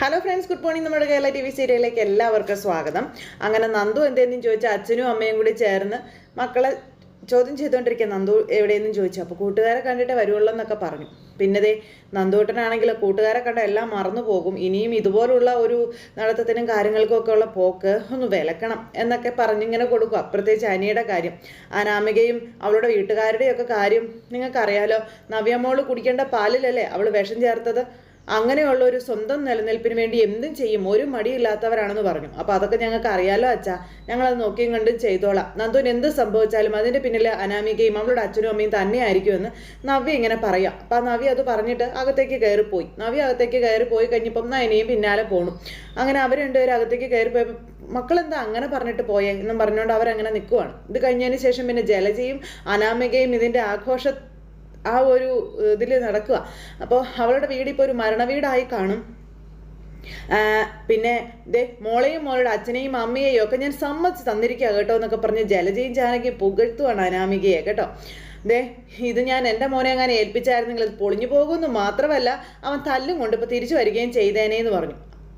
Hello friends good morning നമ്മുടെ Kerala T V സീരിയലിലേക്ക് എല്ലാവർക്കും സ്വാഗതം. അങ്ങനെ നന്ദു എന്തെന്നും ചോദിച്ചാൽ അച്ഛനും അമ്മയും കൂടി ചേർന്ന് മക്കളെ ചോദ്യം ചെയ്തുകൊണ്ടിരിക്കുക നന്ദു എവിടെയെന്നും ചോദിച്ചു. അപ്പോൾ കൂട്ടുകാരെ കണ്ടിട്ട് വരുവുള്ളൂ എന്നൊക്കെ പറഞ്ഞു. പിന്നതേ നന്ദൂട്ടനാണെങ്കിൽ കൂട്ടുകാരെ കണ്ട എല്ലാം മറന്നു പോകും. ഇനിയും ഇതുപോലുള്ള ഒരു നടത്തത്തിനും കാര്യങ്ങൾക്കും ഒക്കെ ഉള്ള പോക്ക് ഒന്ന് വിലക്കണം എന്നൊക്കെ പറഞ്ഞിങ്ങനെ കൊടുക്കും. പ്രത്യേകിച്ച് അനിയുടെ കാര്യം. അനാമികയും അവളുടെ വീട്ടുകാരുടെയൊക്കെ കാര്യം നിങ്ങൾക്കറിയാലോ. നവ്യമോൾ കുടിക്കേണ്ട പാലിലല്ലേ അവൾ വിഷം ചേർത്തത്? അങ്ങനെയുള്ള ഒരു സ്വന്തം നിലനിൽപ്പിന് വേണ്ടി എന്തും ചെയ്യും. ഒരു മടിയില്ലാത്തവരാണെന്ന് പറഞ്ഞു. അപ്പൊ അതൊക്കെ ഞങ്ങൾക്ക് അറിയാലോ അച്ഛ. ഞങ്ങൾ അത് നോക്കിയും കണ്ടും ചെയ്തോളാം. നന്ദുവിന് എന്ത് സംഭവിച്ചാലും അതിന്റെ പിന്നിലെ അനാമികയും അവളുടെ അച്ഛനും അമ്മയും തന്നെയായിരിക്കുമെന്ന് നവ്യ ഇങ്ങനെ പറയാം. അപ്പൊ ആ നവ്യ അത് പറഞ്ഞിട്ട് അകത്തേക്ക് കയറിപ്പോയി. നവ്യ അകത്തേക്ക് കയറി പോയി കഴിഞ്ഞപ്പം നയനയും പിന്നാലെ പോണു. അങ്ങനെ അവർ രണ്ടുപേരും അകത്തേക്ക് കയറി പോയപ്പോൾ മക്കളെന്താ അങ്ങനെ പറഞ്ഞിട്ട് പോയേ എന്നും പറഞ്ഞുകൊണ്ട് അവരങ്ങനെ നിൽക്കുവാണ് ഇത് കഴിഞ്ഞതിന് ശേഷം പിന്നെ ജലജയും അനാമികയും ഇതിന്റെ ആഘോഷ ആ ഒരു ഇതിൽ നടക്കുക. അപ്പോൾ അവളുടെ വീട് ഇപ്പോൾ ഒരു മരണവീടായി കാണും. പിന്നെ ദേ മോളെയും മോളുടെ അച്ഛനെയും അമ്മയെയും ഒക്കെ ഞാൻ സമ്മതിച്ച് തന്നിരിക്കുക കേട്ടോ എന്നൊക്കെ പറഞ്ഞ് ജലജയും ജാനകി പുകഴ്ത്തുവാണ് അനാമികയെ കേട്ടോ. ദേ ഇത് ഞാൻ എന്റെ മോനെ അങ്ങനെ ഏൽപ്പിച്ചായിരുന്നെങ്കിൽ അത് പൊളിഞ്ഞു പോകുമെന്ന് മാത്രമല്ല അവൻ തല്ലും കൊണ്ട് ഇപ്പോൾ തിരിച്ചു വരികയും ചെയ്തേനെ എന്ന് പറഞ്ഞു.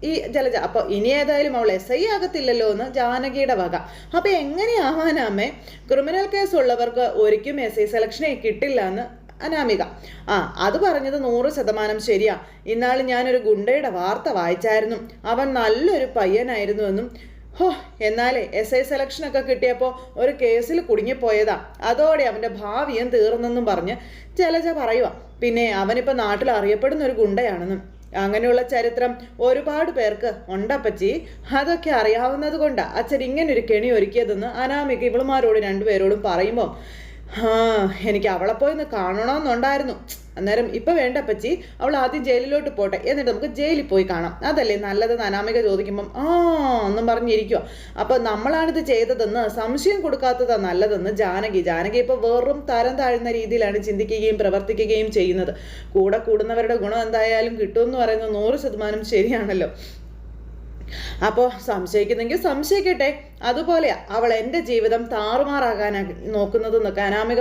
ഈ ജലജ അപ്പോൾ ഇനി ഏതായാലും അവൾ എസ് ഐ ആകത്തില്ലല്ലോ എന്ന് ജാനകിയുടെ വക. അപ്പോൾ എങ്ങനെയാവാനാമേ ക്രിമിനൽ കേസ് ഉള്ളവർക്ക് ഒരിക്കലും എസ് ഐ സെലക്ഷനെ കിട്ടില്ല എന്ന് അനാമിക. ആ അത് പറഞ്ഞത് നൂറ് ശതമാനം ശരിയാ. ഇന്നാൾ ഞാനൊരു ഗുണ്ടയുടെ വാർത്ത വായിച്ചായിരുന്നു. അവൻ നല്ലൊരു പയ്യനായിരുന്നു എന്നും ഹോ എന്നാലേ എസ് ഐ സെലക്ഷനൊക്കെ കിട്ടിയപ്പോൾ ഒരു കേസിൽ കുടുങ്ങിപ്പോയതാ. അതോടെ അവന്റെ ഭാവിയും തീർന്നെന്നും പറഞ്ഞ് ജലജ പറയുക പിന്നെ അവനിപ്പോൾ നാട്ടിൽ അറിയപ്പെടുന്ന ഒരു ഗുണ്ടയാണെന്നും. അങ്ങനെയുള്ള ചരിത്രം ഒരുപാട് പേർക്ക് ഉണ്ടപ്പച്ചി. അതൊക്കെ അറിയാവുന്നത് കൊണ്ടാ അച്ഛൻ ഇങ്ങനൊരു കെണി ഒരുക്കിയതെന്ന് അനാമിക ഇവളുമാരോട് രണ്ടുപേരോടും പറയുമ്പോൾ ആ എനിക്ക് അവളെ പോയി ഒന്ന് കാണണമെന്നുണ്ടായിരുന്നു അന്നേരം ഇപ്പൊ വേണ്ട പച്ചി അവൾ ആദ്യം ജയിലിലോട്ട് പോട്ടെ. എന്നിട്ട് നമുക്ക് ജയിലിൽ പോയി കാണാം. അതല്ലേ നല്ലതെന്ന് അനാമിക ചോദിക്കുമ്പം ആ എന്നും പറഞ്ഞിരിക്കുക അപ്പൊ നമ്മളാണിത് ചെയ്തതെന്ന് സംശയം കൊടുക്കാത്തതാ നല്ലതെന്ന് ജാനകി. ജാനകി ഇപ്പൊ വെറും തരം താഴ്ന്ന രീതിയിലാണ് ചിന്തിക്കുകയും പ്രവർത്തിക്കുകയും ചെയ്യുന്നത്. കൂടെ കൂടുന്നവരുടെ ഗുണം എന്തായാലും കിട്ടുമെന്ന് പറയുന്നത് നൂറ് ശതമാനം ശരിയാണല്ലോ. അപ്പോൾ സംശയിക്കുന്നെങ്കിൽ സംശയിക്കട്ടെ. അതുപോലെ അവൾ എന്റെ ജീവിതം താറുമാറാകാനാണ് നോക്കുന്നത് എന്നൊക്കെ അനാമിക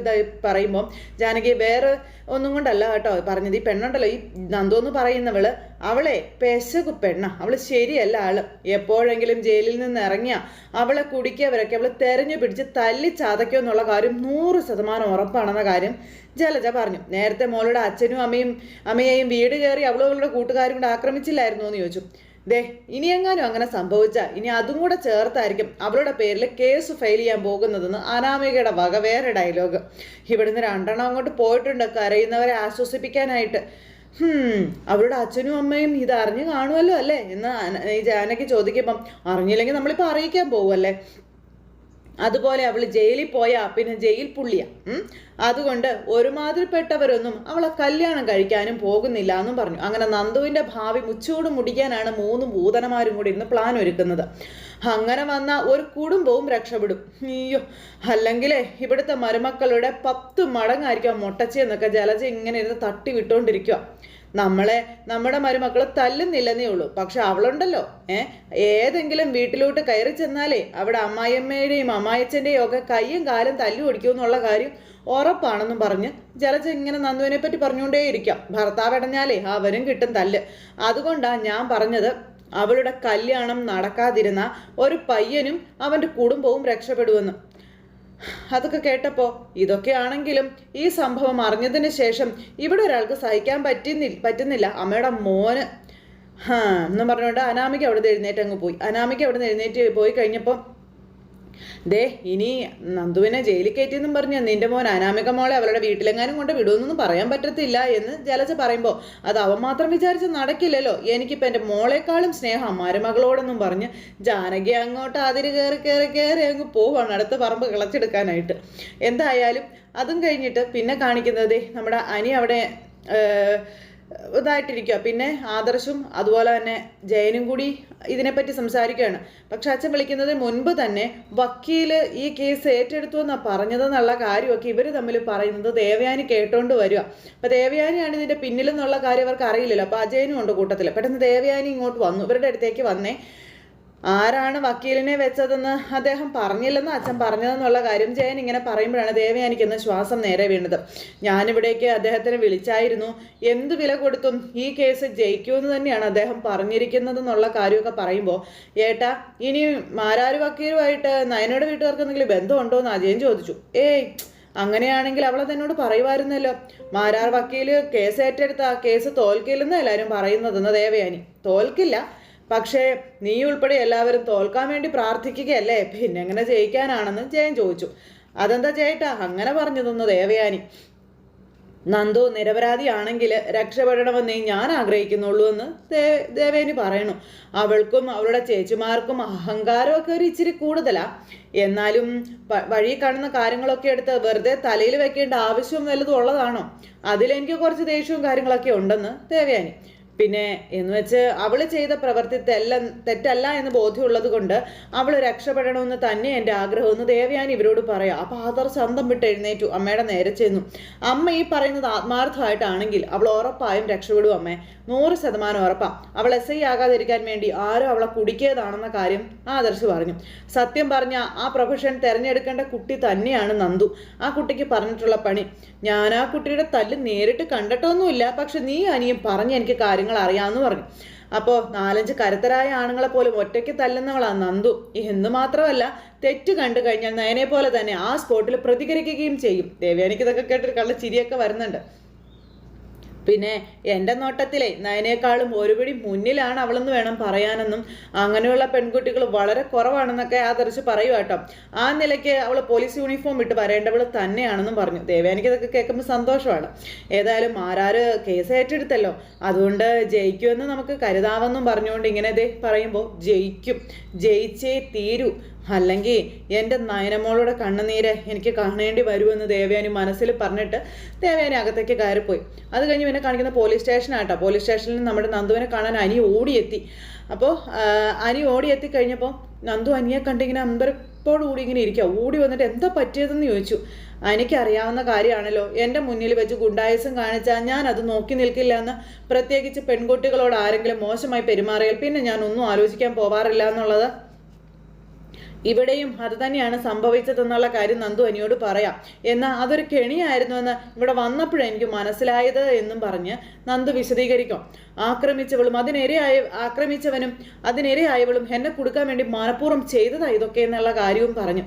ഇതായി പറയുമ്പോൾ ജാനകി വേറെ ഒന്നും കൊണ്ടല്ല കേട്ടോ പറഞ്ഞത്. ഈ പെണ്ണുണ്ടല്ലോ ഈ നന്ദു എന്ന് അവളെ പെശകു പെണ്ണ. അവൾ ശരിയല്ല ആൾ. എപ്പോഴെങ്കിലും ജയിലിൽ നിന്ന് ഇറങ്ങിയ അവളെ കുടിക്കിയവരൊക്കെ അവൾ തെരഞ്ഞു പിടിച്ച് തല്ലി ചതയ്ക്കോ എന്നുള്ള കാര്യം നൂറ് ശതമാനം ഉറപ്പാണെന്ന കാര്യം ജലജ പറഞ്ഞു. നേരത്തെ മോളുടെ അച്ഛനും അമ്മയും അമ്മയെയും വീട് കയറി അവളുകളുടെ കൂട്ടുകാരും കൂടെ ആക്രമിച്ചില്ലായിരുന്നു എന്ന് ചോദിച്ചു. ദേ ഇനിയെങ്ങാനും അങ്ങനെ സംഭവിച്ചാൽ ഇനി അതും കൂടെ ചേർത്തായിരിക്കും അവളുടെ പേരിൽ കേസ് ഫയൽ ചെയ്യാൻ പോകുന്നതെന്ന് അനാമികയുടെ വക വേറെ ഡയലോഗ് ഇവിടുന്ന് രണ്ടെണ്ണം അങ്ങോട്ട് പോയിട്ടുണ്ട് കരയുന്നവരെ ആശ്വസിപ്പിക്കാനായിട്ട്. അവരുടെ അച്ഛനും അമ്മയും ഇത് അറിഞ്ഞു കാണുമല്ലോ അല്ലേ? എന്ന് ഈ ജാനകി ചോദിക്കുമ്പം അറിഞ്ഞില്ലെങ്കിൽ നമ്മളിപ്പോൾ അറിയിക്കാൻ പോവുമല്ലേ അതുപോലെ അവൾ ജയിലിൽ പോയാ പിന്നെ ജയിൽ പുള്ളിയാ. അതുകൊണ്ട് ഒരുമാതിരിപ്പെട്ടവരൊന്നും അവളെ കല്യാണം കഴിക്കാനും പോകുന്നില്ല എന്നും പറഞ്ഞു. അങ്ങനെ നന്ദുവിന്റെ ഭാവി മുച്ചൂട് മുടിക്കാനാണ് മൂന്ന് ഭൂതനമാരും കൂടി ഇന്ന് പ്ലാൻ ഒരുക്കുന്നത്. അങ്ങനെ വന്ന ഒരു കുടുംബവും രക്ഷപ്പെടും. അയ്യോ അല്ലെങ്കിലേ ഇവിടുത്തെ മരുമക്കളുടെ പത്ത് മടങ്ങായിരിക്കും മുട്ടച്ചി എന്നൊക്കെ ജലജ ഇങ്ങനെ ഇരുന്ന് തട്ടി വിട്ടുകൊണ്ടിരിക്കുക നമ്മളെ നമ്മുടെ മരുമക്കളെ തല്ലുന്നില്ലെന്നേ ഉള്ളൂ. പക്ഷെ അവളുണ്ടല്ലോ. ഏ? ഏതെങ്കിലും വീട്ടിലോട്ട് കയറി ചെന്നാലേ അവിടെ അമ്മായിയമ്മയുടെയും അമ്മായച്ചന്റെയും ഒക്കെ കയ്യും കാലും തല്ലു ഓടിക്കുമെന്നുള്ള കാര്യം ഉറപ്പാണെന്നും പറഞ്ഞ് ജലജ ഇങ്ങനെ നന്ദുവിനെ പറ്റി പറഞ്ഞുകൊണ്ടേയിരിക്കാം. ഭർത്താവ് ഇടഞ്ഞാലേ അവരും കിട്ടും തല്ല്. അതുകൊണ്ടാണ് ഞാൻ പറഞ്ഞത് അവളുടെ കല്യാണം നടക്കാതിരുന്ന ഒരു പയ്യനും അവന്റെ കുടുംബവും രക്ഷപ്പെടുമെന്ന്. അതൊക്കെ കേട്ടപ്പോ ഇതൊക്കെയാണെങ്കിലും ഈ സംഭവം അറിഞ്ഞതിന് ശേഷം ഇവിടെ ഒരാൾക്ക് സഹിക്കാൻ പറ്റുന്നില്ല പറ്റുന്നില്ല. അമ്മയുടെ മോന്. ഹാ എന്നും പറഞ്ഞുകൊണ്ട് അനാമിക അവിടെ നിന്ന് എഴുന്നേറ്റ് അങ്ങ് പോയി. അനാമിക അവിടെ നിന്ന് എഴുന്നേറ്റ് പോയി കഴിഞ്ഞപ്പോൾ ദേ ഇനി നന്ദുവിനെ ജയിലിൽ കയറ്റിയെന്നും പറഞ്ഞ് നിന്റെ മോൻ അനാമിക മോളെ അവളുടെ വീട്ടിലെങ്ങാനും കൊണ്ട് വിടുമെന്നൊന്നും പറയാൻ പറ്റത്തില്ല എന്ന് ജലജ പറയുമ്പോൾ അത് അവൻ മാത്രം വിചാരിച്ച് നടക്കില്ലല്ലോ. എനിക്കിപ്പോൾ എന്റെ മോളെക്കാളും സ്നേഹം മരുമകളോടെന്നും പറഞ്ഞ് ജാനകി അങ്ങോട്ട് അതിര് കയറി കയറി കയറി അങ്ങ് പോവാണ് അടുത്ത പറമ്പ് കിളച്ചെടുക്കാനായിട്ട്. എന്തായാലും അതും കഴിഞ്ഞിട്ട് പിന്നെ കാണിക്കുന്നത് നമ്മുടെ അനി അവിടെ ഇതായിട്ടിരിക്കുക പിന്നെ ആദർശും അതുപോലെ തന്നെ ജയനും കൂടി ഇതിനെപ്പറ്റി സംസാരിക്കുകയാണ്. പക്ഷെ അച്ഛൻ വിളിക്കുന്നതിന് മുൻപ് തന്നെ വക്കീൽ ഈ കേസ് ഏറ്റെടുത്തു എന്നാണ് പറഞ്ഞതെന്നുള്ള കാര്യമൊക്കെ ഇവർ തമ്മിൽ പറയുന്നത് ദേവയാനി കേട്ടോണ്ട് വരിക അപ്പോൾ ദേവയാനിയാണ് ഇതിന്റെ പിന്നിലെന്നുള്ള കാര്യം അവർക്ക് അറിയില്ലല്ലോ. അപ്പോൾ അജയനും ഉണ്ട് കൂട്ടത്തിൽ പെട്ടെന്ന് ദേവയാനി ഇങ്ങോട്ട് വന്നു. ഇവരുടെ അടുത്തേക്ക് വന്നേ. ആരാണ് വക്കീലിനെ വെച്ചതെന്ന് അദ്ദേഹം പറഞ്ഞില്ലെന്ന് അച്ഛൻ പറഞ്ഞതെന്നുള്ള കാര്യം ജയൻ ഇങ്ങനെ പറയുമ്പോഴാണ് ദേവയാനിക്കൊന്ന് ശ്വാസം നേരെ വീണത്. ഞാനിവിടേക്ക് അദ്ദേഹത്തിനെ വിളിച്ചായിരുന്നു. എന്ത് വില കൊടുത്തും ഈ കേസ് ജയിക്കുമെന്ന് തന്നെയാണ് അദ്ദേഹം പറഞ്ഞിരിക്കുന്നതെന്നുള്ള കാര്യമൊക്കെ പറയുമ്പോൾ ഏട്ടാ ഇനി മാരാര് വക്കീലുമായിട്ട് നയനയുടെ വീട്ടുകാർക്ക് എന്തെങ്കിലും ബന്ധമുണ്ടോ എന്ന് അജയൻ ചോദിച്ചു. ഏയ് അങ്ങനെയാണെങ്കിൽ അവളെ തന്നോട് പറയുമായിരുന്നല്ലോ. മാരാർ വക്കീൽ കേസ് ഏറ്റെടുത്ത കേസ് തോൽക്കില്ലെന്ന് എല്ലാവരും പറയുന്നതെന്ന് ദേവയാനി. തോൽക്കില്ല പക്ഷേ നീ ഉൾപ്പെടെ എല്ലാവരും തോൽക്കാൻ വേണ്ടി പ്രാർത്ഥിക്കുകയല്ലേ? പിന്നെ എങ്ങനെ ജയിക്കാനാണെന്ന് ജയൻ ചോദിച്ചു. അതെന്താ ചേട്ടാ? അങ്ങനെ പറഞ്ഞു തന്നു ദേവയാനി. നന്ദു നിരപരാധിയാണെങ്കിൽ രക്ഷപ്പെടണമെന്നേ ഞാൻ ആഗ്രഹിക്കുന്നുള്ളൂ എന്ന് ദേ ദേവേനി പറയണു അവൾക്കും അവളുടെ ചേച്ചിമാർക്കും അഹങ്കാരമൊക്കെ ഒരു ഇച്ചിരി കൂടുതലാ. എന്നാലും വഴി കാണുന്ന കാര്യങ്ങളൊക്കെ എടുത്ത് വെറുതെ തലയിൽ വെക്കേണ്ട ആവശ്യം വല്ലതും ഉള്ളതാണോ അതിലെനിക്ക് കുറച്ച് ദേഷ്യവും കാര്യങ്ങളൊക്കെ ഉണ്ടെന്ന് ദേവയാനി. പിന്നെ എന്ന് വെച്ച് അവൾ ചെയ്ത പ്രവൃത്തി തെല്ല തെറ്റല്ല എന്ന് ബോധ്യമുള്ളത് കൊണ്ട് അവൾ രക്ഷപ്പെടണമെന്ന് തന്നെ എന്റെ ആഗ്രഹമെന്ന് ദേവയാനി ഇവരോട് പറയാം. അപ്പോൾ ആധാർ ചന്തം വിട്ട് എഴുന്നേറ്റു. അമ്മയുടെ നേരെ ചെന്നു. അമ്മ ഈ പറയുന്നത് ആത്മാർത്ഥമായിട്ടാണെങ്കിൽ അവൾ ഉറപ്പായും രക്ഷപ്പെടും അമ്മേ. നൂറ് ശതമാനം ഉറപ്പാ. അവൾ എസ് ഐ ആകാതിരിക്കാൻ വേണ്ടി ആരും അവളെ കുടിക്കിയതാണെന്ന കാര്യം ആദർശ് പറഞ്ഞു. സത്യം പറഞ്ഞ ആ പ്രൊഫഷൻ തിരഞ്ഞെടുക്കേണ്ട കുട്ടി തന്നെയാണ് നന്ദു. ആ കുട്ടിക്ക് പറഞ്ഞിട്ടുള്ള പണി. ഞാൻ ആ കുട്ടിയുടെ തല്ല് നേരിട്ട് കണ്ടിട്ടൊന്നുമില്ല. പക്ഷെ നീ അനിയും പറഞ്ഞ് എനിക്ക് കാര്യങ്ങൾ അറിയാമെന്ന് പറഞ്ഞു. അപ്പോൾ നാലഞ്ച് കരുത്തരായ ആണുങ്ങളെ പോലും ഒറ്റയ്ക്ക് തല്ലുന്നവളാണ് നന്ദു. എന്ന് മാത്രമല്ല തെറ്റ് കണ്ടു കഴിഞ്ഞാൽ നയനെ പോലെ തന്നെ ആ സ്പോട്ടിൽ പ്രതികരിക്കുകയും ചെയ്യും. ദേവയാനിക്ക് ഇതൊക്കെ കേട്ടിട്ട് കള്ള ചിരിയൊക്കെ വരുന്നുണ്ട്. പിന്നെ എന്റെ നോട്ടത്തിലെ നയനേക്കാളും ഒരുപടി മുന്നിലാണ് അവളെന്ന് വേണം പറയാനെന്നും അങ്ങനെയുള്ള പെൺകുട്ടികൾ വളരെ കുറവാണെന്നൊക്കെ ആദർശ് പറയുക കേട്ടോ. ആ നിലയ്ക്ക് അവൾ പോലീസ് യൂണിഫോം ഇട്ട് വരേണ്ടവൾ തന്നെയാണെന്നും പറഞ്ഞു. ദേവയാനിക്ക് ഇതൊക്കെ കേൾക്കുമ്പോൾ സന്തോഷമാണ്. ഏതായാലും ആരാര് കേസ് ഏറ്റെടുത്തല്ലോ. അതുകൊണ്ട് ജയിക്കുമെന്ന് നമുക്ക് കരുതാവെന്നും പറഞ്ഞുകൊണ്ട് ഇങ്ങനെ ദേ പറയുമ്പോൾ ജയിക്കും. ജയിച്ചേ തീരൂ. അല്ലെങ്കിൽ എന്റെ നയനമോളുടെ കണ്ണുനീര് എനിക്ക് കാണേണ്ടി വരുമെന്ന് ദേവയാനി മനസ്സിൽ പറഞ്ഞിട്ട് ദേവയാനി അകത്തേക്ക് കയറിപ്പോയി. അത് കഴിഞ്ഞ് പിന്നെ കാണിക്കുന്ന പോലീസ് സ്റ്റേഷനാട്ടോ. പോലീസ് സ്റ്റേഷനിൽ നമ്മുടെ നന്ദുവിനെ കാണാൻ അനി ഓടിയെത്തി. അപ്പോൾ അനി ഓടിയെത്തി കഴിഞ്ഞപ്പോൾ നന്ദു അനിയെ കണ്ടിങ്ങനെ അമ്പരപ്പോടുകൂടി ഇങ്ങനെ ഇരിക്കുക ഓടി വന്നിട്ട് എന്താ പറ്റിയതെന്ന് ചോദിച്ചു. എനിക്കറിയാവുന്ന കാര്യമാണല്ലോ. എന്റെ മുന്നിൽ വെച്ച് ഗുണ്ടായസം കാണിച്ചാൽ ഞാൻ അത് നോക്കി നിൽക്കില്ല എന്ന് പ്രത്യേകിച്ച് പെൺകുട്ടികളോട് ആരെങ്കിലും മോശമായി പെരുമാറിയാൽ പിന്നെ ഞാൻ ഒന്നും ആലോചിക്കാൻ പോവാറില്ല എന്നുള്ളത് ഇവിടെയും അത് തന്നെയാണ് സംഭവിച്ചതെന്നുള്ള കാര്യം നന്ദു അനിയോട് പറയാം. എന്നാൽ അതൊരു കെണിയായിരുന്നു എന്ന് ഇവിടെ വന്നപ്പോഴെനിക്ക് മനസ്സിലായത് എന്നും പറഞ്ഞ് നന്ദു വിശദീകരിക്കും. ആക്രമിച്ചവളും അതിനിരയായ ആക്രമിച്ചവനും അതിനിരയായവളും എന്നെ കൊടുക്കാൻ വേണ്ടി മനഃപൂർവം ചെയ്തതാണ് ഇതൊക്കെ എന്നുള്ള കാര്യവും പറഞ്ഞു.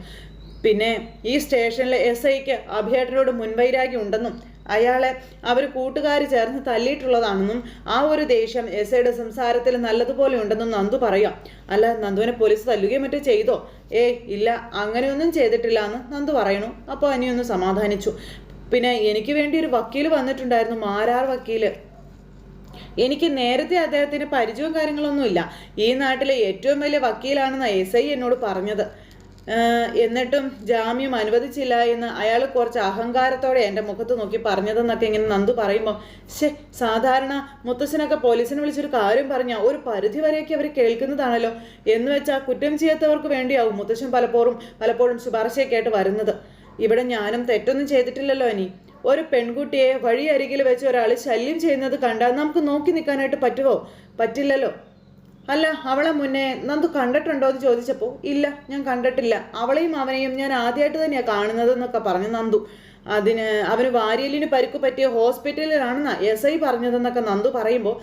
പിന്നെ ഈ സ്റ്റേഷനിലെ എസ് ഐക്ക് അഭിയേട്ടനോട് മുൻവൈരാഗ്യം ഉണ്ടെന്നും അയാളെ അവർ കൂട്ടുകാർ ചേർന്ന് തല്ലിയിട്ടുള്ളതാണെന്നും ആ ഒരു ദേഷ്യം എസ് ഐയുടെ സംസാരത്തിൽ നല്ലതുപോലെ ഉണ്ടെന്നും നന്ദു പറയാം. അല്ല നന്ദുവിനെ പോലീസ് തല്ലുകയും മറ്റോ ചെയ്തോ? ഏയ് ഇല്ല അങ്ങനെയൊന്നും ചെയ്തിട്ടില്ല എന്ന് നന്ദു പറയണു. അപ്പോൾ അനിയൊന്ന് സമാധാനിച്ചു. പിന്നെ എനിക്ക് വേണ്ടി ഒരു വക്കീൽ വന്നിട്ടുണ്ടായിരുന്നു മാരാർ വക്കീൽ എനിക്ക് നേരത്തെ അദ്ദേഹത്തിന് പരിചയവും കാര്യങ്ങളൊന്നുമില്ല. ഈ നാട്ടിലെ ഏറ്റവും വലിയ വക്കീലാണെന്ന് എസ് ഐ എന്നോട് പറഞ്ഞത്. എന്നിട്ടും ജാമ്യം അനുവദിച്ചില്ല എന്ന് അയാൾ കുറച്ച് അഹങ്കാരത്തോടെ എന്റെ മുഖത്ത് നോക്കി പറഞ്ഞതെന്നൊക്കെ ഇങ്ങനെ നന്ദു പറയുമ്പോൾ ശേ സാധാരണ മുത്തശ്ശനൊക്കെ പോലീസിനെ വിളിച്ചൊരു കാര്യം പറഞ്ഞാൽ ഒരു പരിധി വരെയൊക്കെ അവർ കേൾക്കുന്നതാണല്ലോ. എന്ന് വെച്ചാൽ കുറ്റം ചെയ്യാത്തവർക്ക് വേണ്ടിയാവും മുത്തശ്ശൻ പലപ്പോഴും പലപ്പോഴും ശുപാർശയൊക്കെ ആയിട്ട് വരുന്നത്. ഇവിടെ ഞാനും തെറ്റൊന്നും ചെയ്തിട്ടില്ലല്ലോ ഇനി. ഒരു പെൺകുട്ടിയെ വഴിയരികിൽ വെച്ച് ഒരാൾ ശല്യം ചെയ്യുന്നത് കണ്ടാൽ നമുക്ക് നോക്കി നിൽക്കാനായിട്ട് പറ്റുമോ പറ്റില്ലല്ലോ. അല്ല അവളെ മുന്നേ നന്ദു കണ്ടിട്ടുണ്ടോ എന്ന് ചോദിച്ചപ്പോൾ ഇല്ല ഞാൻ കണ്ടിട്ടില്ല. അവളെയും അവനെയും ഞാൻ ആദ്യമായിട്ട് തന്നെയാണ് കാണുന്നതെന്നൊക്കെ പറഞ്ഞു നന്ദു. അതിന് അവന് വാരിയലിന് പരിക്ക് പറ്റിയ ഹോസ്പിറ്റലിലാണെന്നാ എസ് ഐ പറഞ്ഞതെന്നൊക്കെ നന്ദു പറയുമ്പോൾ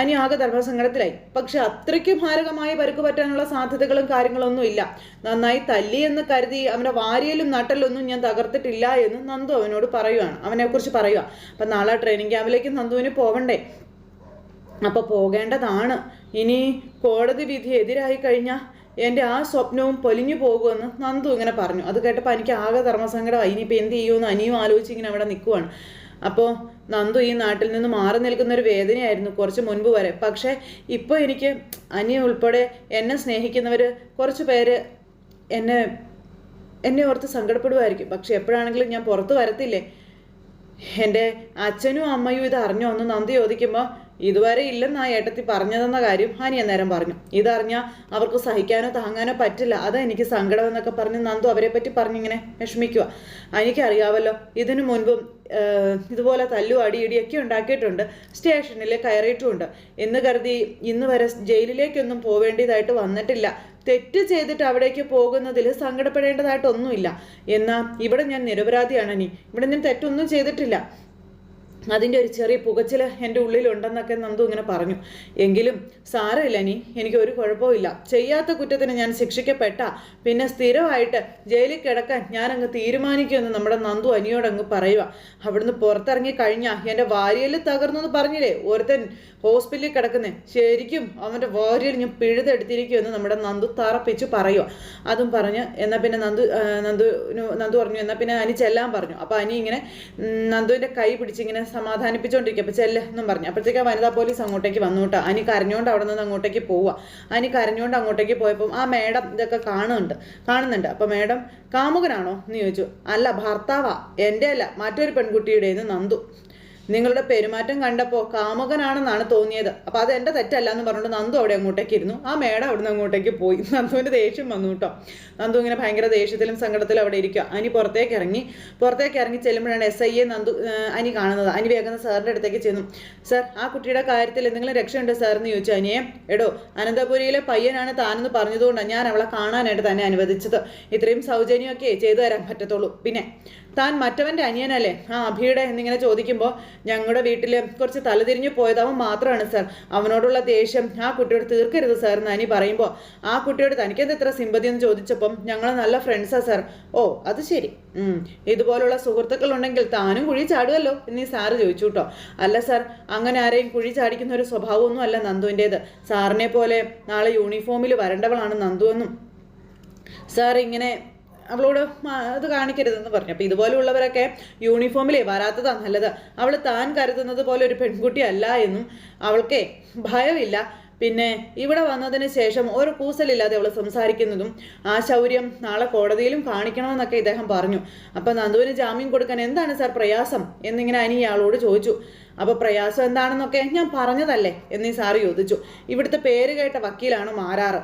അനി ആകെ ധർമ്മസങ്കടത്തിലായി പക്ഷെ അത്രയ്ക്ക് ഭാരകമായി പരുക്ക് പറ്റാനുള്ള സാധ്യതകളും കാര്യങ്ങളൊന്നും ഇല്ല. നന്നായി തല്ലി എന്ന് കരുതി അവന്റെ വാരിയലും നട്ടലൊന്നും ഞാൻ തകർത്തിട്ടില്ല എന്ന് നന്ദു അവനോട് പറയുവാണ്. അവനെക്കുറിച്ച് പറയുക അപ്പം നാളെ ട്രെയിനിങ് ക്യാമ്പിലേക്ക് നന്ദുവിന് പോകണ്ടേ അപ്പോൾ പോകേണ്ടതാണ്. ഇനി കോടതി വിധി എതിരായി കഴിഞ്ഞാൽ എന്റെ ആ സ്വപ്നവും പൊലിഞ്ഞു പോകുമെന്ന് നന്ദു ഇങ്ങനെ പറഞ്ഞു. അത് കേട്ടപ്പോൾ എനിക്ക് ആകെ ധർമ്മസങ്കടമായി. ഇനിയിപ്പോൾ എന്ത് ചെയ്യുമെന്ന് അനിയും ആലോചിച്ച് ഇങ്ങനെ അവിടെ നിൽക്കുവാണ് അപ്പോൾ നന്ദു ഈ നാട്ടിൽ നിന്ന് മാറി നിൽക്കുന്ന ഒരു വേദനയായിരുന്നു കുറച്ച് മുൻപ് വരെ. പക്ഷേ ഇപ്പോൾ എനിക്ക് അനിയ ഉൾപ്പെടെ എന്നെ സ്നേഹിക്കുന്നവർ കുറച്ച് പേര് എന്നെ എന്നെ ഓർത്ത് സങ്കടപ്പെടുമായിരിക്കും പക്ഷെ എപ്പോഴാണെങ്കിലും ഞാൻ പുറത്ത് വരത്തില്ലേ? എന്റെ അച്ഛനും അമ്മയും ഇത് അറിഞ്ഞോ എന്ന് നന്ദി ചോദിക്കുമ്പോൾ ഇതുവരെ ഇല്ലെന്നാ ഏട്ടത്തി പറഞ്ഞതെന്ന കാര്യം ഹാനിയ അന്നേരം പറഞ്ഞു. ഇതറിഞ്ഞ അവർക്ക് സഹിക്കാനോ താങ്ങാനോ പറ്റില്ല. അതാ എനിക്ക് സങ്കടം എന്നൊക്കെ പറഞ്ഞ് നന്ദു അവരെ പറ്റി പറഞ്ഞിങ്ങനെ വിഷമിക്കുക എനിക്കറിയാവല്ലോ ഇതിനു മുൻപും ഇതുപോലെ തല്ലു അടിയിടിയൊക്കെ ഉണ്ടാക്കിയിട്ടുണ്ട്. സ്റ്റേഷനിൽ കയറിയിട്ടുമുണ്ട്. എന്ന് കരുതി ഇന്ന് വരെ ജയിലിലേക്കൊന്നും പോവേണ്ടതായിട്ട് വന്നിട്ടില്ല. തെറ്റ് ചെയ്തിട്ട് അവിടേക്ക് പോകുന്നതിൽ സങ്കടപ്പെടേണ്ടതായിട്ടൊന്നുമില്ല. എന്നാൽ ഇവിടെ ഞാൻ നിരപരാധിയാണ് നീ ഇവിടെ ഞാൻ തെറ്റൊന്നും ചെയ്തിട്ടില്ല. അതിന്റെ ഒരു ചെറിയ പുകച്ചിൽ എന്റെ ഉള്ളിലുണ്ടെന്നൊക്കെ നന്ദു ഇങ്ങനെ പറഞ്ഞു. എങ്കിലും സാരമില്ല നീ എനിക്ക് ഒരു കുഴപ്പമില്ല ചെയ്യാത്ത കുറ്റത്തിന് ഞാൻ ശിക്ഷിക്കപ്പെട്ട പിന്നെ സ്ഥിരമായിട്ട് ജയിലിൽ കിടക്കാൻ ഞാൻ തീരുമാനിക്കുമെന്ന് നമ്മുടെ നന്ദു അനിയോട് അങ്ങ് പറയുക. അവിടുന്ന് പുറത്തിറങ്ങി കഴിഞ്ഞാൽ എന്റെ വാരിയൽ തകർന്നു എന്ന് പറഞ്ഞില്ലേ? ഒരുത്തൻ ഹോസ്പിറ്റലിൽ കിടക്കുന്നേ. ശരിക്കും അവന്റെ വാരിയൽ ഞാൻ പിഴുതെടുത്തിരിക്കുമെന്ന് നമ്മുടെ നന്ദു തറപ്പിച്ച് പറയുക. അതും പറഞ്ഞ് എന്നാൽ പിന്നെ നന്ദു നന്ദു നന്ദു പറഞ്ഞു എന്നാൽ പിന്നെ അനി ചെല്ലാൻ പറഞ്ഞു. അപ്പോൾ അനി ഇങ്ങനെ നന്ദുവിന്റെ കൈ പിടിച്ചിങ്ങനെ സമാധാനിപ്പിച്ചുകൊണ്ടിരിക്കുക അപ്പോൾ ചെല്ല് എന്നും പറഞ്ഞു. അപ്പോഴത്തേക്ക് വനിതാ പോലീസ് അങ്ങോട്ടേക്ക് വന്നു അനി കരഞ്ഞുകൊണ്ട് അവിടെ നിന്ന് അങ്ങോട്ടേക്ക് പോവുക അനി കരഞ്ഞുകൊണ്ട് അങ്ങോട്ടേക്ക് പോയപ്പോൾ ആ മേഡം ഇതൊക്കെ കാണുന്നുണ്ട്. കാണുന്നുണ്ട്. അപ്പോൾ മേഡം കാമുകനാണോ? എന്ന് ചോദിച്ചു. അല്ല ഭർത്താവാ. എന്റെ അല്ല മറ്റൊരു പെൺകുട്ടിയുടേന്ന് നന്ദു. നിങ്ങളുടെ പെരുമാറ്റം കണ്ടപ്പോൾ കാമകനാണെന്നാണ് തോന്നിയത്. അപ്പോൾ അത് എന്റെ തെറ്റല്ല എന്ന് പറഞ്ഞിട്ട് നന്ദു അവിടെ അങ്ങോട്ടേക്ക് ഇരുന്നു. ആ മേഡം അവിടുന്ന് അങ്ങോട്ടേക്ക് പോയി. നന്ദുവിന്റെ ദേഷ്യം വന്നു കേട്ടോ. നന്ദു ഇങ്ങനെ ഭയങ്കര ദേഷ്യത്തിലും സങ്കടത്തിലും അവിടെ ഇരിക്കുക അനി പുറത്തേക്ക് ഇറങ്ങി. പുറത്തേക്ക് ഇറങ്ങി ചെല്ലുമ്പോഴാണ് എസ് ഐ എ നന്ദു അനി കാണുന്നത്. അനി വേഗം സാറിന്റെ അടുത്തേക്ക് ചെന്നു. സാർ ആ കുട്ടിയുടെ കാര്യത്തിൽ എന്തെങ്കിലും രക്ഷയുണ്ടോ സാർ? എന്ന് ചോദിച്ചു അനിയെ. എടോ അനന്തപുരിയിലെ പയ്യനാണ് താനെന്ന് പറഞ്ഞതുകൊണ്ടാണ് ഞാൻ അവളെ കാണാനായിട്ട് തന്നെ അനുവദിച്ചത്. ഇത്രയും സൗജന്യമൊക്കെ ചെയ്തു തരാൻ പറ്റത്തുള്ളൂ. പിന്നെ താൻ മറ്റവന്റെ അനിയനല്ലേ? ആ അഭിയുടെ എന്നിങ്ങനെ ചോദിക്കുമ്പോൾ ഞങ്ങളുടെ വീട്ടിൽ കുറച്ച് തലതിരിഞ്ഞു പോയത് അവൻ മാത്രമാണ് സർ. അവനോടുള്ള ദേഷ്യം ആ കുട്ടിയോട് തീർക്കരുത് സർ എന്ന് അനി പറയുമ്പോൾ ആ കുട്ടിയോട് തനിക്കെന്ത് എത്ര സിമ്പതി എന്ന് ചോദിച്ചപ്പം ഞങ്ങൾ നല്ല ഫ്രണ്ട്സാ സാർ. ഓ അത് ശരി. ഇതുപോലുള്ള സുഹൃത്തുക്കൾ ഉണ്ടെങ്കിൽ താനും കുഴി ചാടുമല്ലോ എന്നീ സാറ് ചോദിച്ചു കേട്ടോ അല്ല സാർ അങ്ങനെ ആരെയും കുഴി ചാടിക്കുന്ന ഒരു സ്വഭാവമൊന്നും അല്ല നന്ദുവിന്റേത് സാറിനെ പോലെ നാളെ യൂണിഫോമിൽ വരേണ്ടവളാണ് നന്ദു എന്നും. സാർ ഇങ്ങനെ അവളോട് അത് കാണിക്കരുതെന്ന് പറഞ്ഞു. അപ്പോൾ ഇതുപോലെയുള്ളവരൊക്കെ യൂണിഫോമിലേ വരാത്തതാണ് നല്ലത്. അവൾ താൻ കരുതുന്നത് പോലെ ഒരു പെൺകുട്ടി അല്ല എന്നും അവൾക്കേ ഭയമില്ല. പിന്നെ ഇവിടെ വന്നതിന് ശേഷം ഒരു കൂസലില്ലാതെ അവൾ സംസാരിക്കുന്നതും ആ ശൗര്യം നാളെ കോടതിയിലും കാണിക്കണമെന്നൊക്കെ ഇദ്ദേഹം പറഞ്ഞു. അപ്പം നന്ദുവിന് ജാമ്യം കൊടുക്കാൻ എന്താണ് സാർ പ്രയാസം? എന്നിങ്ങനെ അനി ഇയാളോട് ചോദിച്ചു. അപ്പോൾ പ്രയാസം എന്താണെന്നൊക്കെ ഞാൻ പറഞ്ഞതല്ലേ? എന്നീ സാറ് ചോദിച്ചു. ഇവിടുത്തെ പേര് കേട്ട വക്കീലാണ് മാരാറ്.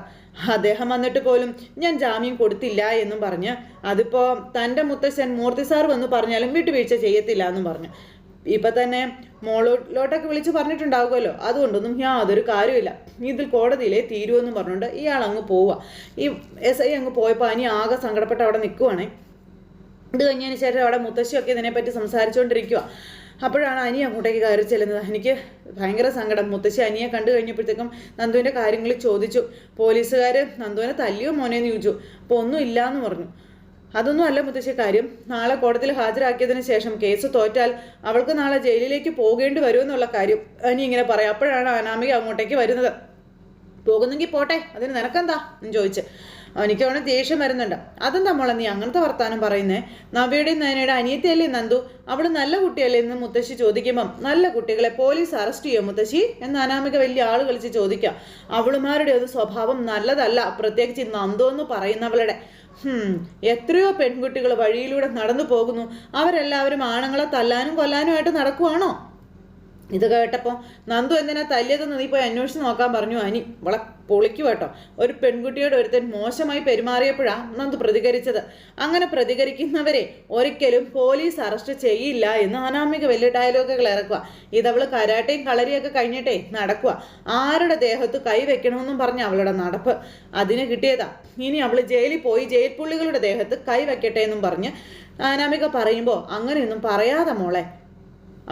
അദ്ദേഹം വന്നിട്ട് പോലും ഞാൻ ജാമ്യം കൊടുത്തില്ല എന്നും പറഞ്ഞ് അതിപ്പോ തന്റെ മുത്തശ്ശൻ മൂർത്തി സാർ വന്ന് പറഞ്ഞാലും വിട്ടുവീഴ്ച ചെയ്യത്തില്ല എന്നും പറഞ്ഞു. ഇപ്പൊ തന്നെ മോളോട്ടൊക്കെ വിളിച്ച് പറഞ്ഞിട്ടുണ്ടാവുമല്ലോ. അതുകൊണ്ടൊന്നും യാതൊരു കാര്യമില്ല ഇതിൽ കോടതിയിലെ തീരുമെന്നും പറഞ്ഞുകൊണ്ട് ഇയാൾ അങ്ങ് പോവുക ഈ എസ് ഐ അങ്ങ് പോയപ്പോൾ അനി ആകെ സങ്കടപ്പെട്ട് അവിടെ നിൽക്കുവാണേ ഇത് കഴിഞ്ഞതിന് ശേഷം അവിടെ മുത്തശ്ശിയൊക്കെ ഇതിനെപ്പറ്റി സംസാരിച്ചുകൊണ്ടിരിക്കുക അപ്പോഴാണ് അനി അങ്ങോട്ടേക്ക് കയറി ചെല്ലുന്നത്. എനിക്ക് ഭയങ്കര സങ്കടം. മുത്തശ്ശി അനിയെ കണ്ടു കഴിഞ്ഞപ്പോഴത്തേക്കും നന്ദുവിന്റെ കാര്യങ്ങൾ ചോദിച്ചു. പോലീസുകാർ നന്ദുവിനെ തല്ലിയോ മോനെ എന്ന് ചോദിച്ചു. അപ്പോൾ ഒന്നും ഇല്ലാന്ന് പറഞ്ഞു. അതൊന്നും അല്ല മുത്തശ്ശി കാര്യം. നാളെ കോടതിയിൽ ഹാജരാക്കിയതിന് ശേഷം കേസ് തോറ്റാൽ അവൾക്ക് നാളെ ജയിലിലേക്ക് പോകേണ്ടി വരുമെന്നുള്ള കാര്യം അനി ഇങ്ങനെ പറയാം. അപ്പോഴാണ് അനാമിക അങ്ങോട്ടേക്ക് വരുന്നത്. പോകുന്നെങ്കിൽ പോട്ടെ. അതിന് നിനക്കെന്താ? എന്ന് ചോദിച്ച്. എനിക്ക് അവനെ ദേഷ്യം വരുന്നുണ്ട്. അതെന്താ മോളെ നീ അങ്ങനത്തെ വർത്താനം പറയുന്നേ? നവയുടെയും നയനയുടെ അനിയത്തിയല്ലേ നന്ദു? അവൾ നല്ല കുട്ടിയല്ലേ എന്ന് മുത്തശ്ശി ചോദിക്കുമ്പം നല്ല കുട്ടികളെ പോലീസ് അറസ്റ്റ് ചെയ്യുമോ മുത്തശ്ശി? എന്ന് അനാമിക വലിയ ആൾ കളിച്ച് ചോദിക്കാം. അവളുമാരുടെ ഒരു സ്വഭാവം നല്ലതല്ല പ്രത്യേകിച്ച് നന്ദു എന്ന് പറയുന്നവളുടെ. എത്രയോ പെൺകുട്ടികൾ വഴിയിലൂടെ നടന്നു പോകുന്നു. അവരെല്ലാവരും ആണുങ്ങളെ തല്ലാനും കൊല്ലാനുമായിട്ട് നടക്കുവാണോ? ഇത് കേട്ടപ്പോൾ നന്ദു എന്തിനാ തല്ലിയതെന്ന് നീ പോയി അന്വേഷിച്ച് നോക്കാൻ പറഞ്ഞു? അനി വള പൊളിക്കു കേട്ടോ ഒരു പെൺകുട്ടിയോട് ഒരുത്തൻ മോശമായി പെരുമാറിയപ്പോഴാണ് നന്ദു പ്രതികരിച്ചത്. അങ്ങനെ പ്രതികരിക്കുന്നവരെ ഒരിക്കലും പോലീസ് അറസ്റ്റ് ചെയ്യില്ല എന്ന് അനാമിക വലിയ ഡയലോഗുകൾ ഇറക്കുക. ഇതവൾ കരാട്ടയും കളരിയൊക്കെ കഴിഞ്ഞിട്ടേ നടക്കുക. ആരുടെ ദേഹത്ത് കൈ വെക്കണമെന്നും പറഞ്ഞ് അവളുടെ നടപ്പ്. അതിന് കിട്ടിയതാ. ഇനി അവൾ ജയിലിൽ പോയി ജയിൽ പുള്ളികളുടെ ദേഹത്ത് കൈവെക്കട്ടെ എന്നും പറഞ്ഞ് അനാമിക പറയുമ്പോൾ അങ്ങനെയൊന്നും പറയാതെ മോളെ.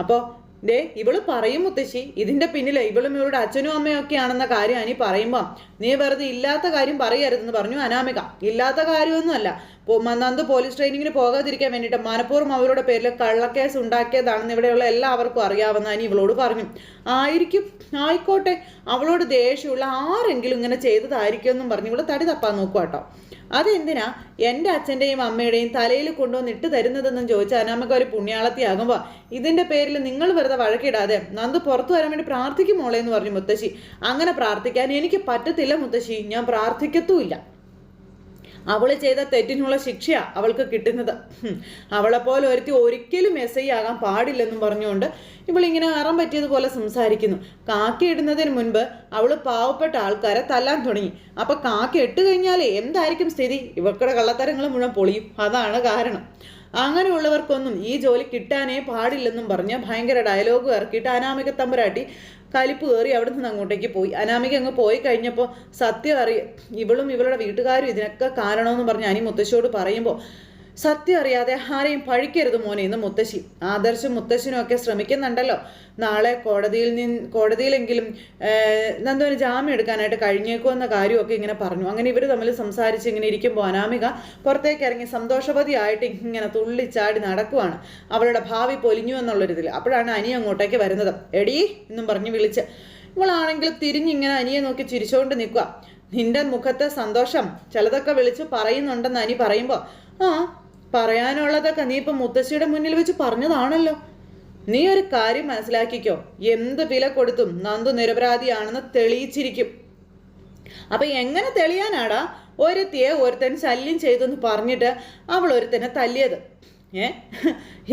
അപ്പോൾ ദേ ഇവൾ പറയും മുത്തശ്ശി ഇതിന്റെ പിന്നിൽ ഇവളും ഇവളുടെ അച്ഛനും അമ്മയും ഒക്കെ ആണെന്ന കാര്യം അനി പറയുമ്പോ നീ വെറുതെ ഇല്ലാത്ത കാര്യം പറയരുതെന്ന് പറഞ്ഞു അനാമിക. ഇല്ലാത്ത കാര്യമൊന്നുമല്ല. നന്ദ് പോലീസ് ട്രെയിനിങ്ങിന് പോകാതിരിക്കാൻ വേണ്ടിയിട്ട് മനഃപൂർവം അവരുടെ പേരിൽ കള്ളക്കേസ് ഉണ്ടാക്കിയതാണെന്ന് ഇവിടെയുള്ള എല്ലാവർക്കും അറിയാവുന്ന അനി ഇവളോട് പറഞ്ഞു. ആയിരിക്കും ആയിക്കോട്ടെ. അവളോട് ദേഷ്യമുള്ള ആരെങ്കിലും ഇങ്ങനെ ചെയ്തതായിരിക്കും എന്നും പറഞ്ഞു ഇവൾ തടി തപ്പാൻ നോക്കുക കേട്ടോ അതെന്തിനാ എന്റെ അച്ഛന്റെയും അമ്മയുടെയും തലയിൽ കൊണ്ടുവന്ന് ഇട്ട് തരുന്നതെന്നും ചോദിച്ചാൽ അനാമക ഒരു പുണ്യാളത്തിയാകുമ്പോൾ ഇതിന്റെ പേരിൽ നിങ്ങൾ വെറുതെ വഴക്കിടാതെ നന്ദു പുറത്തു വരാൻ വേണ്ടി പ്രാർത്ഥിക്കും മോളെ എന്ന് പറഞ്ഞു മുത്തശ്ശി. അങ്ങനെ പ്രാർത്ഥിക്കാൻ എനിക്ക് പറ്റത്തില്ല മുത്തശ്ശി. ഞാൻ പ്രാർത്ഥിക്കത്തുമില്ല. അവൾ ചെയ്ത തെറ്റിനുള്ള ശിക്ഷയാ അവൾക്ക് കിട്ടുന്നത്. അവളെ അവളെപ്പോലെ ഒരുത്തി ഒരിക്കലും എസ് ഐ ആകാൻ പാടില്ലെന്നും പറഞ്ഞുകൊണ്ട് ഇവളിങ്ങനെ അറം പറ്റിയതുപോലെ സംസാരിക്കുന്നു. കാക്കി ഇടുന്നതിന് മുൻപ് അവൾ പാവപ്പെട്ട ആൾക്കാരെ തല്ലാൻ തുടങ്ങി. അപ്പൊ കാക്കി ഇട്ട് കഴിഞ്ഞാലേ എന്തായിരിക്കും സ്ഥിതി? ഇവക്കടെ കള്ളത്തരങ്ങൾ മുഴുവൻ പൊളിയും. അതാണ് കാരണം. അങ്ങനെയുള്ളവർക്കൊന്നും ഈ ജോലി കിട്ടാനേ പാടില്ലെന്നും പറഞ്ഞ് ഭയങ്കര ഡയലോഗ് ഇറക്കിയിട്ട് അനാമിക തമ്പുരാട്ടി കലിപ്പ് കയറി അവിടെ നിന്ന് അങ്ങോട്ടേക്ക് പോയി. അനാമിക അങ്ങ് പോയി കഴിഞ്ഞപ്പോൾ സത്യം അറിയ ഇവളും ഇവളുടെ വീട്ടുകാരും ഇതിനൊക്കെ കാരണമെന്ന് പറഞ്ഞ് അനി മുത്തശ്ശിയോട് പറയുമ്പോൾ സത്യം അറിയാതെ ആരെയും പഴിക്കരുത് മോനെ ഇന്ന് മുത്തശ്ശി. ആദർശം മുത്തശ്ശിനും ഒക്കെ ശ്രമിക്കുന്നുണ്ടല്ലോ. നാളെ കോടതിയിൽ നിന്ന് കോടതിയിലെങ്കിലും നന്ദുവിന് ജാമ്യം എടുക്കാനായിട്ട് കഴിഞ്ഞേക്കുമെന്ന കാര്യമൊക്കെ ഇങ്ങനെ പറഞ്ഞു. അങ്ങനെ ഇവർ തമ്മിൽ സംസാരിച്ച് ഇങ്ങനെ ഇരിക്കുമ്പോൾ അനാമിക പുറത്തേക്ക് ഇറങ്ങി സന്തോഷവതിയായിട്ട് ഇങ്ങനെ തുള്ളിച്ചാടി നടക്കുവാണ്. അവളുടെ ഭാവി പൊലിഞ്ഞു എന്നുള്ളൊരിതിൽ അപ്പോഴാണ് അനി അങ്ങോട്ടേക്ക് വരുന്നത്. എടീ എന്നും പറഞ്ഞ് വിളിച്ച്. ഇവളാണെങ്കിൽ തിരിഞ്ഞിങ്ങനെ അനിയെ നോക്കി ചിരിച്ചുകൊണ്ട് നിൽക്കുക നിന്റെ മുഖത്തെ സന്തോഷം. ചിലതൊക്കെ വിളിച്ച് പറയുന്നുണ്ടെന്ന് അനി പറയുമ്പോൾ ആ പറയാനുള്ളതൊക്കെ നീ ഇപ്പം മുത്തശ്ശിയുടെ മുന്നിൽ വെച്ച് പറഞ്ഞതാണല്ലോ. നീ ഒരു കാര്യം മനസ്സിലാക്കിക്കോ. എന്ത് വില കൊടുത്തും നന്ദു നിരപരാധിയാണെന്ന് തെളിയിച്ചിരിക്കും. അപ്പൊ എങ്ങനെ തെളിയാനാടാ? ഒരുത്തിയെ ഒരുത്തൻ ശല്യം ചെയ്തെന്ന് പറഞ്ഞിട്ട് അവൾ ഒരുത്തനെ തല്ലിയത്. ഏ?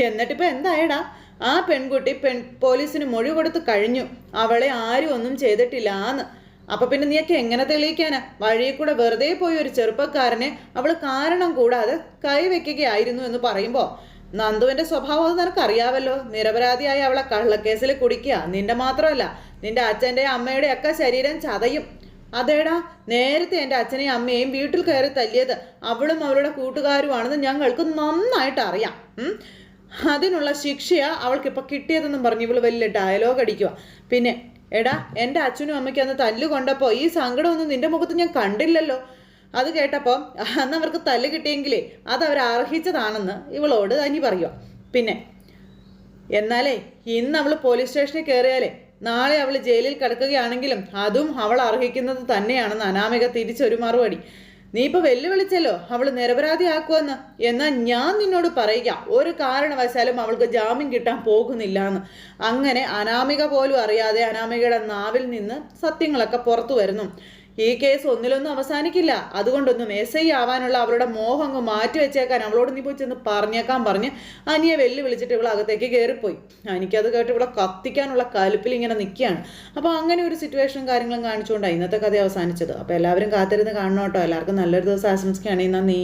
എന്നിട്ടിപ്പോ എന്തായടാ? ആ പെൺകുട്ടി പെൺ പോലീസിന് മൊഴി കൊടുത്ത് കഴിഞ്ഞു. അവളെ ആരും ഒന്നും ചെയ്തിട്ടില്ലാന്ന്. അപ്പൊ പിന്നെ നീയൊക്കെ എങ്ങനെ തെളിയിക്കാനാ? വഴിയിൽ കൂടെ വെറുതെ പോയി ഒരു ചെറുപ്പക്കാരനെ അവൾ കാരണം കൂടാതെ കൈവെക്കുകയായിരുന്നു എന്ന് പറയുമ്പോ നന്ദുവിന്റെ സ്വഭാവം അത് നിനക്കറിയാവല്ലോ. നിരപരാധിയായി അവളെ കള്ളക്കേസിൽ കുടിക്കുക നിന്റെ മാത്രമല്ല നിന്റെ അച്ഛന്റെ അമ്മയുടെ ഒക്കെ ശരീരം ചതയും. അതേടാ നേരത്തെ എന്റെ അച്ഛനെയും അമ്മയെയും വീട്ടിൽ കയറി തല്ലിയത് അവളും അവളുടെ കൂട്ടുകാരുമാണെന്ന് ഞങ്ങൾക്ക് നന്നായിട്ട് അറിയാം. അതിനുള്ള ശിക്ഷയാ അവൾക്കിപ്പോൾ കിട്ടിയതെന്നും പറഞ്ഞ് ഇവൾ വലിയ ഡയലോഗ് അടിക്കുക പിന്നെ എടാ എന്റെ അച്ഛനും അമ്മയ്ക്കും അന്ന് തല്ല് കൊണ്ടപ്പോൾ ഈ സങ്കടമൊന്നും നിന്റെ മുഖത്ത് ഞാൻ കണ്ടില്ലല്ലോ. അത് കേട്ടപ്പോൾ അന്ന് അവർക്ക് തല്ല് കിട്ടിയെങ്കിലേ അത് അവർ അർഹിച്ചതാണെന്ന് ഇവളോട് അനി പറയുക പിന്നെ എന്നാലേ ഇന്ന് അവൾ പോലീസ് സ്റ്റേഷനിൽ കയറിയാലേ നാളെ അവൾ ജയിലിൽ കിടക്കുകയാണെങ്കിലും അതും അവൾ അർഹിക്കുന്നത് തന്നെയാണെന്ന് അനാമിക തിരിച്ചൊരു മറുപടി. നീ ഇപ്പൊ വെല്ലുവിളിച്ചല്ലോ. അവൾ നിരപരാധിയാക്കുമെന്ന് എന്നാൽ ഞാൻ നിന്നോട് പറയുക. ഒരു കാരണവശാലും അവൾക്ക് ജാമ്യം കിട്ടാൻ പോകുന്നില്ല എന്ന് അങ്ങനെ അനാമിക പോലും അറിയാതെ അനാമികയുടെ നാവിൽ നിന്ന് സത്യങ്ങളൊക്കെ പുറത്തു വരുന്നു. ഈ കേസ് ഒന്നിലൊന്നും അവസാനിക്കില്ല. അതുകൊണ്ടൊന്നും എസ് ഐ ആവാനുള്ള അവരുടെ മോഹം അങ്ങ് മാറ്റി വെച്ചേക്കാൻ അവളോട് നീ പോയി ചെന്ന് പറഞ്ഞേക്കാൻ പറഞ്ഞ് അനിയെ വെല്ലു വിളിച്ചിട്ട് ഇവൾ അകത്തേക്ക് കയറിപ്പോയി എനിക്കത് കേട്ട് ഇവിടെ കത്തിക്കാനുള്ള കലുപ്പിൽ ഇങ്ങനെ നിൽക്കുകയാണ്. അപ്പോൾ അങ്ങനെ ഒരു സിറ്റുവേഷനും കാര്യങ്ങളും കാണിച്ചുകൊണ്ടാണ് ഇന്നത്തെ കഥ അവസാനിച്ചത്. അപ്പോൾ എല്ലാവരും കാത്തിരുന്ന് കാണണം കേട്ടോ. എല്ലാവർക്കും നല്ലൊരു ദിവസം ആശംസിക്കുകയാണ്. നന്ദി